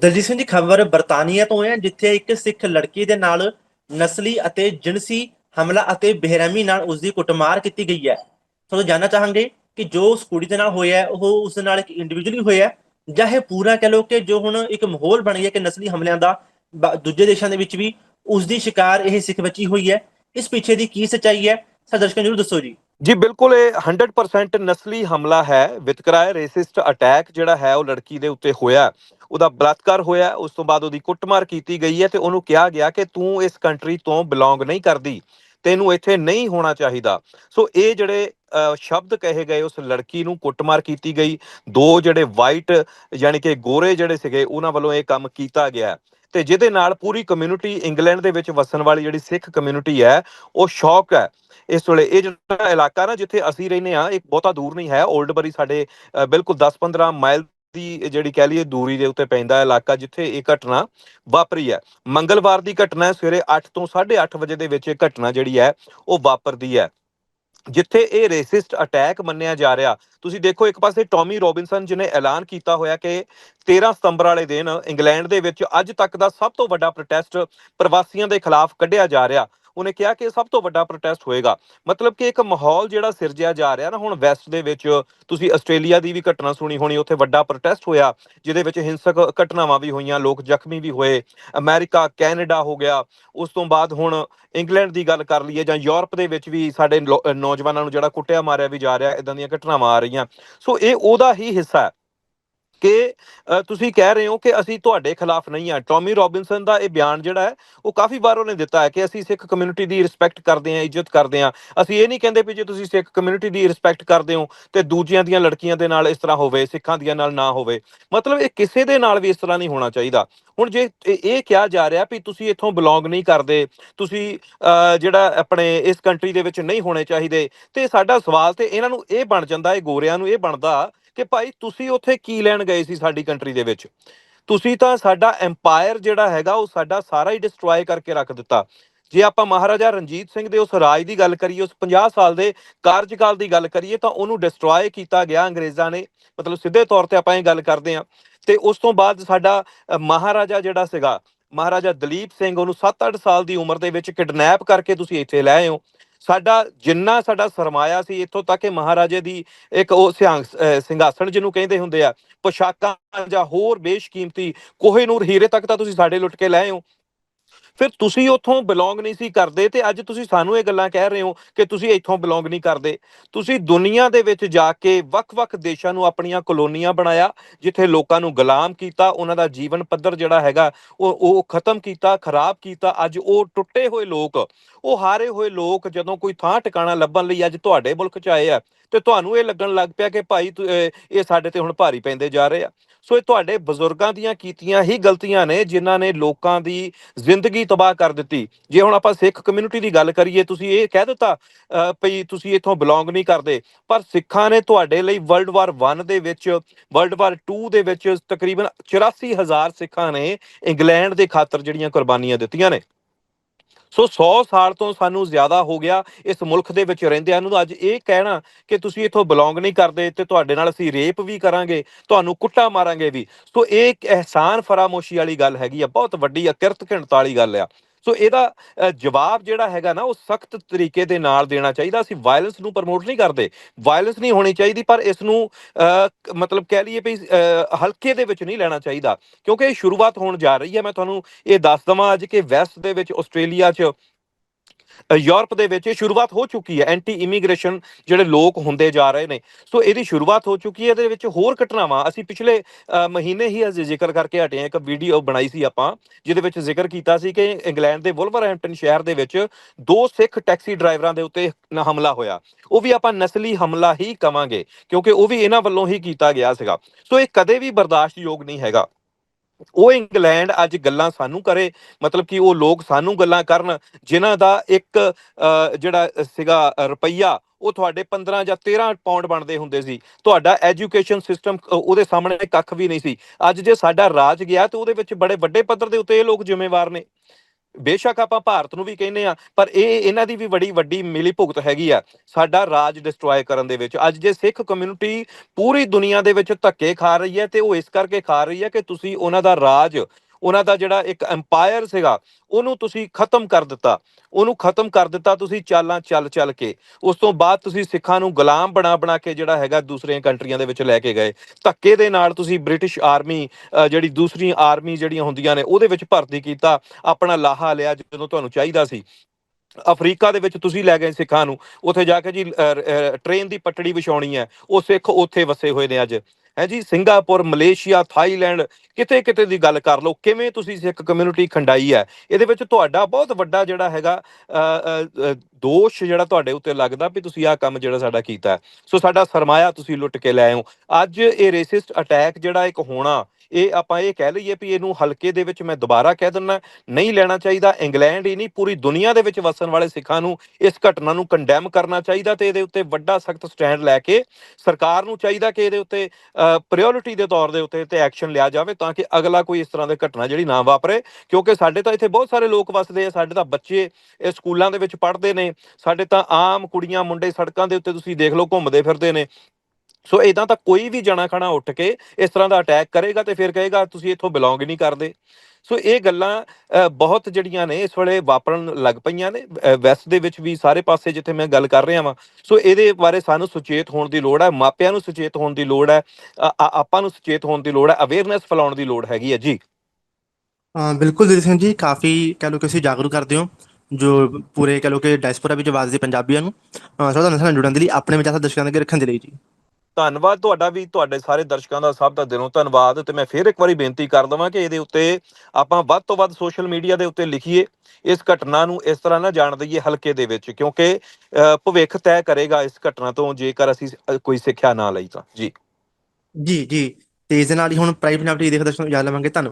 ਦਲਜੀਤ ਸਿੰਘ ਦੀ ਖਬਰ ਬਰਤਾਨੀਆ ਤੋਂ ਹੈ, ਜਿੱਥੇ ਇੱਕ ਸਿੱਖ ਲੜਕੀ ਦੇ ਨਾਲ ਨਸਲੀ ਅਤੇ ਜਿਨਸੀ ਹਮਲਾ ਅਤੇ ਬੇਰਹਿਮੀ ਨਾਲ ਉਸ ਦੀ ਕੁੱਟਮਾਰ ਕੀਤੀ ਗਈ ਹੈ। ਤੁਹਾਨੂੰ ਜਾਨਣਾ ਚਾਹਾਂਗੇ ਕਿ ਜੋ ਉਸ ਕੁੜੀ ਦੇ ਨਾਲ ਹੋਇਆ ਉਹ ਉਸ ਨਾਲ ਇੱਕ ਇੰਡੀਵਿਜੂਅਲੀ ਹੋਇਆ ਜਾਂ ਇਹ ਪੂਰਾ ਕਹਿ ਲਓ ਕਿ ਜੋ ਹੁਣ ਇੱਕ ਮਾਹੌਲ ਬਣ ਗਿਆ ਕਿ ਨਸਲੀ ਹਮਲਿਆਂ ਦਾ ਦੂਜੇ ਦੇਸ਼ਾਂ ਦੇ ਵਿੱਚ ਵੀ ਉਸ ਦੀ ਸ਼ਿਕਾਰ ਇਹ ਸਿੱਖ ਬੱਚੀ ਹੋਈ ਹੈ। ਇਸ ਪਿੱਛੇ ਦੀ ਕੀ ਸੱਚਾਈ ਹੈ ਸਾਡੇ ਦਰਸ਼ਕਾਂ ਨੂੰ ਦੱਸੋ ਜੀ। ਜੀ, ਬਿਲਕੁਲ ਇਹ 100% ਨਸਲੀ ਹਮਲਾ ਹੈ, ਵਿਤਕਰਾ ਹੈ ਰੇਸਿਸਟ ਅਟੈਕ ਜਿਹੜਾ ਹੈ, ਉਹ ਲੜਕੀ ਦੇ ਉੱਤੇ ਹੋਇਆ ਉਹਦਾ ਬਲਾਤਕਾਰ ਹੋਇਆ, ਉਸ ਤੋਂ ਬਾਅਦ ਉਹਦੀ ਕੁੱਟਮਾਰ ਕੀਤੀ ਗਈ ਹੈ ਤੇ ਉਹਨੂੰ ਕਿਹਾ ਗਿਆ ਕਿ ਤੂੰ ਇਸ ਕੰਟਰੀ ਤੋਂ ਬਿਲੋਂਗ ਨਹੀਂ ਕਰਦੀ, ਤੈਨੂੰ ਇੱਥੇ ਨਹੀਂ ਹੋਣਾ ਚਾਹੀਦਾ। ਸੋ ਇਹ ਜਿਹੜੇ ਸ਼ਬਦ ਕਹੇ ਗਏ, ਉਸ ਲੜਕੀ ਨੂੰ ਕੁੱਟਮਾਰ ਕੀਤੀ ਗਈ। ਦੋ ਜਿਹੜੇ ਵਾਈਟ ਯਾਨੀ ਕਿ ਗੋਰੇ ਜਿਹੜੇ ਸੀਗੇ, ਉਹਨਾਂ ਵੱਲੋਂ ਇਹ ਕੰਮ ਕੀਤਾ ਗਿਆ। ਤੇ ਜਿਹਦੇ ਨਾਲ ਪੂਰੀ ਕਮਿਊਨਿਟੀ ਇੰਗਲੈਂਡ ਦੇ ਵਿੱਚ ਵਸਣ ਵਾਲੀ ਜਿਹੜੀ ਸਿੱਖ ਕਮਿਊਨਿਟੀ ਹੈ, ਉਹ ਸ਼ੌਕ ਹੈ। ਇਸ ਵੇਲੇ ਇਹ ਜਿਹੜਾ ਇਲਾਕਾ ਨਾ ਜਿੱਥੇ ਅਸੀਂ ਰਹਿੰਦੇ ਆ ਇਹ ਬਹੁਤਾ ਦੂਰ ਨਹੀਂ ਹੈ। 올ਡਬਰੀ ਸਾਡੇ ਬਿਲਕੁਲ 10-15 ਮਾਈਲ ਦੀ ਜਿਹੜੀ ਕਹਿ ਲਈਏ ਦੂਰੀ ਦੇ ਉੱਤੇ ਪੈਂਦਾ ਹੈ ਇਲਾਕਾ ਜਿੱਥੇ ਇਹ ਘਟਨਾ ਵਾਪਰੀ ਹੈ। ਮੰਗਲਵਾਰ ਦੀ ਘਟਨਾ ਹੈ, ਸਵੇਰੇ 8 ਤੋਂ 8:30 ਵਜੇ ਦੇ ਵਿੱਚ ਇਹ ਘਟਨਾ ਜਿਹੜੀ ਹੈ, ਉਹ ਵਾਪਰਦੀ ਹੈ। ਜਿੱਥੇ ਇਹ ਰੇਸਿਸਟ ਅਟੈਕ ਮੰਨਿਆ ਜਾ ਰਿਹਾ, ਤੁਸੀਂ ਦੇਖੋ ਇੱਕ ਪਾਸੇ ਟੌਮੀ ਰੋਬਿਨਸਨ ਜਿਨੇ ਐਲਾਨ ਕੀਤਾ ਹੋਇਆ ਕਿ 13 ਸਤੰਬਰ ਵਾਲੇ ਦਿਨ ਇੰਗਲੈਂਡ ਦੇ ਵਿੱਚ ਅੱਜ ਤੱਕ ਦਾ ਸਭ ਤੋਂ ਵੱਡਾ ਪ੍ਰੋਟੈਸਟ ਪ੍ਰਵਾਸੀਆਂ ਦੇ ਖਿਲਾਫ ਕੱਢਿਆ ਜਾ ਰਿਹਾ। ਉਹਨੇ ਕਿਹਾ ਕਿ ਇਹ ਸਭ ਤੋਂ ਵੱਡਾ ਪ੍ਰੋਟੈਸਟ ਹੋਏਗਾ। ਮਤਲਬ ਕਿ ਇੱਕ ਮਾਹੌਲ ਜਿਹੜਾ ਸਿਰਜਿਆ ਜਾ ਰਿਹਾ ਨਾ, ਹੁਣ ਵੈਸਟ ਦੇ ਵਿੱਚ, ਤੁਸੀਂ ਆਸਟ੍ਰੇਲੀਆ ਦੀ ਵੀ ਘਟਨਾ ਸੁਣੀ ਹੋਣੀ, ਉੱਥੇ ਵੱਡਾ ਪ੍ਰੋਟੈਸਟ ਹੋਇਆ, ਜਿਹਦੇ ਵਿੱਚ ਹਿੰਸਕ ਘਟਨਾਵਾਂ ਵੀ ਹੋਈਆਂ, ਲੋਕ ਜ਼ਖਮੀ ਵੀ ਹੋਏ, ਅਮਰੀਕਾ, ਕੈਨੇਡਾ ਹੋ ਗਿਆ, ਉਸ ਤੋਂ ਬਾਅਦ ਹੁਣ ਇੰਗਲੈਂਡ ਦੀ ਗੱਲ ਕਰ ਲਈਏ ਜਾਂ ਯੂਰਪ ਦੇ ਵਿੱਚ ਵੀ ਸਾਡੇ ਲੋ- ਨੌਜਵਾਨਾਂ ਨੂੰ ਜਿਹੜਾ ਕੁੱਟਿਆ ਮਾਰਿਆ ਵੀ ਜਾ ਰਿਹਾ ਇਦਾਂ ਦੀਆਂ ਘਟਨਾਵਾਂ ਆ ਰਹੀਆਂ। ਸੋ ਇਹ ਉਹਦਾ ਹੀ ਹਿੱਸਾ ਹੈ। ਕਿ ਤੁਸੀਂ ਕਹਿ ਰਹੇ ਹੋ ਕਿ ਅਸੀਂ ਤੁਹਾਡੇ ਖਿਲਾਫ ਨਹੀਂ ਆ ਟੌਮੀ ਰੋਬਿਨਸਨ ਦਾ ਇਹ ਬਿਆਨ ਜਿਹੜਾ ਹੈ, ਉਹ ਕਾਫੀ ਵਾਰ ਉਹਨੇ ਦਿੱਤਾ ਹੈ ਕਿ ਅਸੀਂ ਸਿੱਖ ਕਮਿਊਨਿਟੀ ਦੀ ਰਿਸਪੈਕਟ ਕਰਦੇ ਹਾਂ, ਇੱਜ਼ਤ ਕਰਦੇ ਹਾਂ। ਅਸੀਂ ਇਹ ਨਹੀਂ ਕਹਿੰਦੇ ਵੀ ਜੇ ਤੁਸੀਂ ਸਿੱਖ ਕਮਿਊਨਿਟੀ ਦੀ ਰਿਸਪੈਕਟ ਕਰਦੇ ਹੋ, ਤੇ ਦੂਜਿਆਂ ਦੀਆਂ ਲੜਕੀਆਂ ਦੇ ਨਾਲ ਇਸ ਤਰ੍ਹਾਂ ਹੋਵੇ, ਸਿੱਖਾਂ ਦੀਆਂ ਨਾਲ ਨਾ ਹੋਵੇ। ਮਤਲਬ ਇਹ ਕਿਸੇ ਦੇ ਨਾਲ ਵੀ ਇਸ ਤਰ੍ਹਾਂ ਨਹੀਂ ਹੋਣਾ ਚਾਹੀਦਾ। ਹੁਣ ਜੇ ਇਹ ਕਿਹਾ ਜਾ ਰਿਹਾ ਵੀ ਤੁਸੀਂ ਇੱਥੋਂ ਬਿਲੋਂਗ ਨਹੀਂ ਕਰਦੇ, ਤੁਸੀਂ ਜਿਹੜਾ ਆਪਣੇ ਇਸ ਕੰਟਰੀ ਦੇ ਵਿੱਚ ਨਹੀਂ ਹੋਣੇ ਚਾਹੀਦੇ, ਤੇ ਸਾਡਾ ਸਵਾਲ ਤੇ ਇਹਨਾਂ ਨੂੰ ਇਹ ਬਣ ਜਾਂਦਾ, ਇਹ ਗੋਰਿਆਂ ਨੂੰ ਇਹ ਬਣਦਾ ਕਿ ਭਾਈ ਤੁਸੀਂ ਉੱਥੇ ਕੀ ਲੈਣ ਗਏ ਸੀ ਸਾਡੀ ਕੰਟਰੀ ਦੇ ਵਿੱਚ? ਤੁਸੀਂ ਤਾਂ ਸਾਡਾ ਐਮਪਾਇਰ ਜਿਹੜਾ ਹੈਗਾ, ਉਹ ਸਾਡਾ ਸਾਰਾ ਹੀ ਡਿਸਟਰੋਏ ਕਰਕੇ ਰੱਖ ਦਿੱਤਾ। ਜੇ ਆਪਾਂ ਮਹਾਰਾਜਾ ਰਣਜੀਤ ਸਿੰਘ ਦੇ ਉਸ ਰਾਜ ਦੀ ਗੱਲ ਕਰੀਏ, ਉਸ 50 ਸਾਲ ਦੇ ਕਾਰਜਕਾਲ ਦੀ ਗੱਲ ਕਰੀਏ, ਤਾਂ ਉਹਨੂੰ ਡਿਸਟਰੋਏ ਕੀਤਾ ਗਿਆ ਅੰਗਰੇਜ਼ਾਂ ਨੇ। ਮਤਲਬ ਸਿੱਧੇ ਤੌਰ ਤੇ ਆਪਾਂ ਇਹ ਗੱਲ ਕਰਦੇ ਹਾਂ। ਤੇ ਉਸ ਤੋਂ ਬਾਅਦ ਸਾਡਾ ਮਹਾਰਾਜਾ ਜਿਹੜਾ ਸੀਗਾ, ਮਹਾਰਾਜਾ ਦਲੀਪ ਸਿੰਘ, ਉਹਨੂੰ 7-8 ਸਾਲ ਦੀ ਉਮਰ ਦੇ ਵਿੱਚ ਕਿਡਨੈਪ ਕਰਕੇ ਤੁਸੀਂ ਇੱਥੇ ਲੈ ਆਏ ਹੋ। ਸਾਡਾ ਜਿੰਨਾ ਸਾਡਾ ਸਰਮਾਇਆ ਸੀ, ਇੱਥੋਂ ਤੱਕ ਕਿ ਮਹਾਰਾਜੇ ਦੀ ਇੱਕ ਉਹ ਸਿਆਂਗ, ਅਹ ਸਿੰਘਾਸਣ ਜਿਹਨੂੰ ਕਹਿੰਦੇ ਹੁੰਦੇ ਆ, ਪੋਸ਼ਾਕਾਂ ਜਾਂ ਹੋਰ ਬੇਸ਼ਕੀਮਤੀ ਕੋਹੇਨੂਰ ਹੀਰੇ ਤੱਕ ਤਾਂ ਤੁਸੀਂ ਸਾਡੇ ਲੁੱਟ ਕੇ ਲਏ ਹੋ। ਫਿਰ ਤੁਸੀਂ ਉੱਥੋਂ ਬਿਲੋਂਗ ਨਹੀਂ ਸੀ ਕਰਦੇ ਤੇ ਅੱਜ ਤੁਸੀਂ ਸਾਨੂੰ ਇਹ ਗੱਲਾਂ ਕਹਿ ਰਹੇ ਹੋ ਕਿ ਤੁਸੀਂ ਇੱਥੋਂ ਬਿਲੋਂਗ ਨਹੀਂ ਕਰਦੇ। ਤੁਸੀਂ ਦੁਨੀਆ ਦੇ ਵਿੱਚ ਜਾ ਕੇ ਵੱਖ-ਵੱਖ ਦੇਸ਼ਾਂ ਨੂੰ ਆਪਣੀਆਂ ਕਲੋਨੀਆਂ ਬਣਾਇਆ, ਜਿੱਥੇ ਲੋਕਾਂ ਨੂੰ ਗੁਲਾਮ ਕੀਤਾ, ਉਹਨਾਂ ਦਾ ਜੀਵਨ ਪੱਧਰ ਜਿਹੜਾ ਹੈਗਾ, ਉਹ ਉਹ ਖਤਮ ਕੀਤਾ, ਖਰਾਬ ਕੀਤਾ, ਅੱਜ ਉਹ ਟੁੱਟੇ ਹੋਏ ਲੋਕ, ਉਹ ਹਾਰੇ ਹੋਏ ਲੋਕ ਜਦੋਂ ਕੋਈ ਥਾਂ ਟਿਕਾਣਾ ਲੱਭਣ ਲਈ ਅੱਜ ਤੁਹਾਡੇ ਮੁਲਕ 'ਚ ਆਏ ਆ, ਤੇ ਤੁਹਾਨੂੰ ਇਹ ਲੱਗਣ ਲੱਗ ਪਿਆ ਕਿ ਭਾਈ ਇਹ ਸਾਡੇ ਤੇ ਹੁਣ ਭਾਰੀ ਪੈਂਦੇ ਜਾ ਰਹੇ ਆ। ਸੋ ਇਹ ਤੁਹਾਡੇ ਬਜ਼ੁਰਗਾਂ ਦੀਆਂ ਕੀਤੀਆਂ ਹੀ ਗਲਤੀਆਂ ਨੇ ਜਿਨ੍ਹਾਂ ਨੇ ਲੋਕਾਂ ਦੀ ਜ਼ਿੰਦਗੀ ਤਬਾਹ ਕਰ ਦਿੱਤੀ। ਜੇ ਹੁਣ ਆਪਾਂ ਸਿੱਖ ਕਮਿਊਨਿਟੀ ਦੀ ਗੱਲ ਕਰੀਏ ਤੁਸੀਂ ਇਹ ਕਹਿ ਦਿੱਤਾ ਅਹ, ਭਈ ਤੁਸੀਂ ਇੱਥੋਂ ਬਿਲੋਂਗ ਨਹੀਂ ਕਰਦੇ। ਪਰ ਸਿੱਖਾਂ ਨੇ ਤੁਹਾਡੇ ਲਈ ਵਰਲਡ ਵਾਰ 1 ਦੇ ਵਿੱਚ ਵਰਲਡ ਵਾਰ 2 ਦੇ ਵਿੱਚ ਤਕਰੀਬਨ 84000 ਸਿੱਖਾਂ ਨੇ ਇੰਗਲੈਂਡ ਦੇ ਖਾਤਰ ਜਿਹੜੀਆਂ ਕੁਰਬਾਨੀਆਂ ਦਿੱਤੀਆਂ ਨੇ। ਸੋ 100 ਸਾਲ ਤੋਂ ਸਾਨੂੰ ਜ਼ਿਆਦਾ ਹੋ ਗਿਆ ਇਸ ਮੁਲਕ ਦੇ ਵਿੱਚ ਰਹਿੰਦਿਆਂ ਨੂੰ। ਅੱਜ ਇਹ ਕਹਿਣਾ ਕਿ ਤੁਸੀਂ ਇੱਥੋਂ ਬਿਲੋਂਗ ਨਹੀਂ ਕਰਦੇ ਤੇ ਤੁਹਾਡੇ ਨਾਲ ਅਸੀਂ ਰੇਪ ਵੀ ਕਰਾਂਗੇ, ਤੁਹਾਨੂੰ ਕੁੱਟਾ ਮਾਰਾਂਗੇ ਵੀ। ਸੋ ਇਹ ਇੱਕ ਅਹਿਸਾਨ ਫਰਾਮੋਸ਼ੀ ਵਾਲੀ ਗੱਲ ਹੈਗੀ ਆ, ਬਹੁਤ ਵੱਡੀ ਅਕਿਰਤ ਘਿਣਤ ਵਾਲੀ ਗੱਲ ਆ। ਸੋ ਇਹਦਾ ਜਵਾਬ ਜਿਹੜਾ ਹੈਗਾ ਨਾ ਉਹ ਸਖਤ ਤਰੀਕੇ ਦੇ ਨਾਲ ਦੇਣਾ ਚਾਹੀਦਾ। ਅਸੀਂ ਵਾਇਲੈਂਸ ਨੂੰ ਪ੍ਰਮੋਟ ਨਹੀਂ ਕਰਦੇ। ਵਾਇਲੈਂਸ ਨਹੀਂ ਹੋਣੀ ਚਾਹੀਦੀ ਪਰ ਇਸ ਨੂੰ ਮਤਲਬ ਕਹਿ ਲਈਏ ਵੀ ਅ, ਹਲਕੇ ਦੇ ਵਿੱਚ ਨਹੀਂ ਲੈਣਾ ਚਾਹੀਦਾ। ਕਿਉਂਕਿ ਇਹ ਸ਼ੁਰੂਆਤ ਹੋਣ ਜਾ ਰਹੀ ਹੈ। ਮੈਂ ਤੁਹਾਨੂੰ ਇਹ ਦੱਸ ਦਵਾਂ ਅੱਜ ਕਿ ਵੈਸਟ ਦੇ ਵਿੱਚ ਆਸਟ੍ਰੇਲੀਆ 'ਚ ਯੂਰਪ ਦੇ ਵਿੱਚ ਇਹ ਸ਼ੁਰੂਆਤ ਹੋ ਚੁੱਕੀ ਹੈ ਐਂਟੀ ਇਮੀਗ੍ਰੇਸ਼ਨ ਜਿਹੜੇ ਲੋਕ ਹੁੰਦੇ ਜਾ ਰਹੇ ਨੇ। ਸੋ ਇਹਦੀ ਸ਼ੁਰੂਆਤ ਹੋ ਚੁੱਕੀ ਹੈ, ਇਹਦੇ ਵਿੱਚ ਹੋਰ ਘਟਨਾਵਾਂ, ਅਸੀਂ ਪਿਛਲੇ ਮਹੀਨੇ ਹੀ ਅਜੇ ਜ਼ਿਕਰ ਕਰਕੇ ਹਟੇ ਹਾਂ, ਇੱਕ ਵੀਡੀਓ ਬਣਾਈ ਸੀ ਆਪਾਂ, ਜਿਹਦੇ ਵਿੱਚ ਜ਼ਿਕਰ ਕੀਤਾ ਸੀ ਕਿ ਇੰਗਲੈਂਡ ਦੇ ਵੁਲਵਰਹੈਂਪਟਨ ਸ਼ਹਿਰ ਦੇ ਵਿੱਚ ਦੋ ਸਿੱਖ ਟੈਕਸੀ ਡਰਾਈਵਰਾਂ ਦੇ ਉੱਤੇ ਹਮਲਾ ਹੋਇਆ। ਉਹ ਵੀ ਆਪਾਂ ਨਸਲੀ ਹਮਲਾ ਹੀ ਕਵਾਂਗੇ, ਕਿਉਂਕਿ ਉਹ ਵੀ ਇਹਨਾਂ ਵੱਲੋਂ ਹੀ ਕੀਤਾ ਗਿਆ ਸੀਗਾ। ਸੋ ਇਹ ਕਦੇ ਵੀ ਬਰਦਾਸ਼ਤਯੋਗ ਨਹੀਂ ਹੈਗਾ। ਉਹ ਇੰਗਲੈਂਡ ਅੱਜ ਗੱਲਾਂ ਸਾਨੂੰ ਕਰੇ ਮਤਲਬ ਕਿ ਉਹ ਲੋਕ ਸਾਨੂੰ ਗੱਲਾਂ ਕਰਨ ਜਿਨ੍ਹਾਂ ਦਾ ਇੱਕ ਅ, ਜਿਹੜਾ ਸੀਗਾ ਰੁਪਈਆ ਉਹ ਤੁਹਾਡੇ 15 ਜਾਂ 13 ਪਾਉਂਡ ਬਣਦੇ ਹੁੰਦੇ ਸੀ। ਤੁਹਾਡਾ ਐਜੂਕੇਸ਼ਨ ਸਿਸਟਮ ਉਹਦੇ ਸਾਹਮਣੇ ਕੱਖ ਵੀ ਨਹੀਂ ਸੀ। ਅੱਜ ਜੇ ਸਾਡਾ ਰਾਜ ਗਿਆ ਤੇ ਉਹਦੇ ਵਿੱਚ ਬੜੇ ਵੱਡੇ ਪੱਧਰ ਦੇ ਉੱਤੇ ਇਹ ਲੋਕ ਜ਼ਿੰਮੇਵਾਰ ਨੇ। ਬੇਸ਼ੱਕ ਆਪਾਂ ਭਾਰਤ ਨੂੰ ਵੀ ਕਹਿੰਦੇ ਆ ਪਰ ਇਹ ਇਹਨਾਂ ਦੀ ਵੀ ਬੜੀ ਵੱਡੀ ਮਿਲੀ ਭੁਗਤ ਹੈਗੀ ਆ, ਸਾਡਾ ਰਾਜ ਡਿਸਟਰੋਏ ਕਰਨ ਦੇ ਵਿੱਚ। ਅੱਜ ਜੇ ਸਿੱਖ ਕਮਿਊਨਿਟੀ ਪੂਰੀ ਦੁਨੀਆ ਦੇ ਵਿੱਚ ਧੱਕੇ ਖਾ ਰਹੀ ਹੈ ਤੇ ਉਹ ਇਸ ਕਰਕੇ ਖਾ ਰਹੀ ਹੈ ਕਿ ਤੁਸੀਂ ਉਹਨਾਂ ਦਾ ਰਾਜ ਉਹਨਾਂ ਦਾ ਜਿਹੜਾ ਇੱਕ ਐਮਪਾਇਰ ਸੀਗਾ ਉਹਨੂੰ ਤੁਸੀਂ ਖਤਮ ਕਰ ਦਿੱਤਾ। ਉਹਨੂੰ ਖਤਮ ਕਰ ਦਿੱਤਾ ਤੁਸੀਂ ਚਾਲਾਂ ਚੱਲ ਚੱਲ ਕੇ। ਉਸ ਤੋਂ ਬਾਅਦ ਤੁਸੀਂ ਸਿੱਖਾਂ ਨੂੰ ਗੁਲਾਮ ਬਣਾ ਬਣਾ ਕੇ ਜਿਹੜਾ ਹੈਗਾ ਦੂਸਰੀਆਂ ਕੰਟਰੀਆਂ ਦੇ ਵਿੱਚ ਲੈ ਕੇ ਗਏ। ਧੱਕੇ ਦੇ ਨਾਲ ਤੁਸੀਂ ਬ੍ਰਿਟਿਸ਼ ਆਰਮੀ ਅ, ਜਿਹੜੀ ਦੂਸਰੀ ਆਰਮੀ ਜਿਹੜੀਆਂ ਹੁੰਦੀਆਂ ਨੇ ਉਹਦੇ ਵਿੱਚ ਭਰਤੀ ਕੀਤਾ ਆਪਣਾ ਲਾਹਾ ਲਿਆ ਜਦੋਂ ਤੁਹਾਨੂੰ ਚਾਹੀਦਾ ਸੀ। ਅਫਰੀਕਾ ਦੇ ਵਿੱਚ ਤੁਸੀਂ ਲੈ ਗਏ ਸਿੱਖਾਂ ਨੂੰ। ਉੱਥੇ ਜਾ ਕੇ ਜੀ ਟ੍ਰੇਨ ਦੀ ਪਟੜੀ ਵਿਛਾਉਣੀ ਹੈ। ਉਹ ਸਿੱਖ ਉੱਥੇ ਵਸੇ ਹੋਏ ਨੇ ਅੱਜ। ਹੈ ਜੀ? ਸਿੰਗਾਪੁਰ, ਮਲੇਸ਼ੀਆ, ਥਾਈਲੈਂਡ ਕਿਤੇ ਕਿਤੇ ਦੀ ਗੱਲ ਕਰ ਲਓ, ਕਿਵੇਂ ਤੁਸੀਂ ਸਿੱਖ ਕਮਿਊਨਿਟੀ ਖੰਡਾਈ ਹੈ? ਇਹਦੇ ਵਿੱਚ ਤੁਹਾਡਾ ਬਹੁਤ ਵੱਡਾ ਜਿਹੜਾ ਹੈਗਾ ਦੋਸ਼ ਜਿਹੜਾ ਤੁਹਾਡੇ ਉੱਤੇ ਲੱਗਦਾ ਵੀ ਤੁਸੀਂ ਆਹ ਕੰਮ ਜਿਹੜਾ ਸਾਡਾ ਕੀਤਾ ਸੋ ਸਾਡਾ ਸਰਮਾਇਆ ਤੁਸੀਂ ਲੁੱਟ ਕੇ ਲੈ ਆਏ ਹੋ। ਅੱਜ ਇਹ ਰੇਸਿਸਟ ਅਟੈਕ ਜਿਹੜਾ ਇੱਕ ਹੋਣਾ ਇਹ ਆਪਾਂ ਇਹ ਕਹਿ ਲਈਏ ਵੀ ਇਹਨੂੰ ਹਲਕੇ ਦੇ ਵਿੱਚ ਮੈਂ ਦੁਬਾਰਾ ਕਹਿ ਦਿੰਦਾ ਨਹੀਂ ਲੈਣਾ ਚਾਹੀਦਾ, ਇੰਗਲੈਂਡ ਹੀ ਨਹੀਂ, ਪੂਰੀ ਦੁਨੀਆ ਦੇ ਵਿੱਚ ਵਸਣ ਵਾਲੇ ਸਿੱਖਾਂ ਨੂੰ ਇਸ ਘਟਨਾ ਨੂੰ ਕੰਡੈਮ ਕਰਨਾ ਚਾਹੀਦਾ ਤੇ ਇਹਦੇ ਉੱਤੇ ਵੱਡਾ ਸਖਤ ਸਟੈਂਡ ਲੈ ਕੇ ਸਰਕਾਰ ਨੂੰ ਚਾਹੀਦਾ ਕਿ ਇਹਦੇ ਉੱਤੇ ਪ੍ਰਾਇੋਰਟੀ ਦੇ ਤੌਰ ਦੇ ਉੱਤੇ ਤੇ ਐਕਸ਼ਨ ਲਿਆ ਜਾਵੇ ਤਾਂ ਕਿ ਅਗਲਾ ਕੋਈ ਇਸ ਤਰ੍ਹਾਂ ਦੇ ਘਟਨਾ ਜਿਹੜੀ ਨਾ ਵਾਪਰੇ, ਕਿਉਂਕਿ ਸਾਡੇ ਤਾਂ ਇੱਥੇ ਬਹੁਤ ਸਾਰੇ ਲੋਕ ਵਸਦੇ ਆ, ਸਾਡੇ ਤਾਂ ਬੱਚੇ ਇਹ ਸਕੂਲਾਂ ਦੇ ਵਿੱਚ ਪੜ੍ਹਦੇ ਨੇ, ਸਾਡੇ ਤਾਂ ਆਮ ਕੁੜੀਆਂ ਮੁੰਡੇ ਸੜਕਾਂ ਦੇ ਉੱਤੇ ਤੁਸੀਂ ਦੇਖ ਲਓ ਘੁੰਮਦੇ ਫਿਰਦੇ ਨੇ ਸੋ ਇਦਾਂ ਤਾਂ ਕੋਈ ਵੀ ਜਣਾ ਖਣਾ ਉੱਠ ਕੇ ਇਸ ਤਰ੍ਹਾਂ ਦਾ ਅਟੈਕ ਕਰੇਗਾ ਤੇ ਫਿਰ ਕਹੇਗਾ ਤੁਸੀਂ ਇੱਥੋਂ ਬਿਲੋਂਗ ਨਹੀਂ ਕਰਦੇ। ਸੋ ਇਹ ਗੱਲਾਂ ਬਹੁਤ ਜਿਹੜੀਆਂ ਨੇ ਇਸ ਵੇਲੇ ਵਾਪਰਨ ਲੱਗ ਪਈਆਂ ਨੇ ਵੈਸਟ ਦੇ ਵਿੱਚ ਵੀ ਸਾਰੇ ਪਾਸੇ ਜਿੱਥੇ ਮੈਂ ਗੱਲ ਕਰ ਰਿਹਾ ਵਾਂ। ਸੋ ਇਹਦੇ ਬਾਰੇ ਸਾਨੂੰ ਸੁਚੇਤ ਹੋਣ ਦੀ ਲੋੜ ਹੈ ਮਾਪਿਆਂ ਨੂੰ ਸੁਚੇਤ ਹੋਣ ਦੀ ਲੋੜ ਹੈ ਆਪਾਂ ਨੂੰ ਸੁਚੇਤ ਹੋਣ ਦੀ ਲੋੜ ਹੈ ਅਵੇਅਰਨੈਸ ਫੈਲਾਉਣ ਦੀ ਲੋੜ ਹੈਗੀ ਹੈ। ਜੀ। ਬਿਲਕੁਲ ਦਿਲ ਸਿੰਘ ਜੀ ਕਾਫੀ ਕਹਿ ਲਓ ਕਿ ਤੁਸੀਂ ਜਾਗਰੂਕ ਕਰਦੇ ਹੋ ਜੋ ਪੂਰੇ ਕਹਿ ਲਓ ਕਿ ਡਾਇਸਪੋਰਾ ਵਿੱਚ ਵਸਦੇ ਪੰਜਾਬੀਆਂ ਨੂੰ। ਅ, ਨਾਲ ਜੁੜਨ ਦੇ ਲਈ ਆਪਣੇ ਵਿਚਾਰ ਦਰਸ਼ਕਾਂ ਦੇ ਅੱਗੇ ਰੱਖਣ ਦੇ ਲਈ ਜੀ। ਧੰਨਵਾਦ ਤੁਹਾਡਾ ਵੀ ਤੁਹਾਡੇ ਸਾਰੇ ਦਰਸ਼ਕਾਂ ਦਾ ਸਭ ਦਾ ਦਿਲੋਂ ਧੰਨਵਾਦ ਤੇ ਮੈਂ ਫਿਰ ਇੱਕ ਵਾਰੀ ਬੇਨਤੀ ਕਰ ਦਵਾਂ ਕਿ ਇਹਦੇ ਉੱਤੇ ਆਪਾਂ ਵੱਧ ਤੋਂ ਵੱਧ ਸੋਸ਼ਲ ਮੀਡੀਆ ਦੇ ਉੱਤੇ ਲਿਖੀਏ ਇਸ ਘਟਨਾ ਨੂੰ ਇਸ ਤਰ੍ਹਾਂ ਨਾ ਜਾਣ ਦਈਏ ਹਲਕੇ ਦੇ ਵਿੱਚ ਕਿਉਂਕਿ ਅ, ਭਵਿੱਖ ਤੈਅ ਕਰੇਗਾ ਇਸ ਘਟਨਾ ਤੋਂ ਜੇਕਰ ਅਸੀਂ ਕੋਈ ਸਿੱਖਿਆ ਨਾ ਲਈ ਤਾਂ। ਜੀ। ਜੀ ਜੀ। ਤੇ ਇਸ ਦੇ ਨਾਲ ਹੀ ਹੁਣ ਪ੍ਰਾਈਵੇਟ ਪੰਜਾਬੀ ਦੇ ਦਰਸ਼ਕਾਂ ਨੂੰ ਇਜਾਜ਼ਤ ਲਵਾਂਗੇ ਧੰਨਵਾਦ।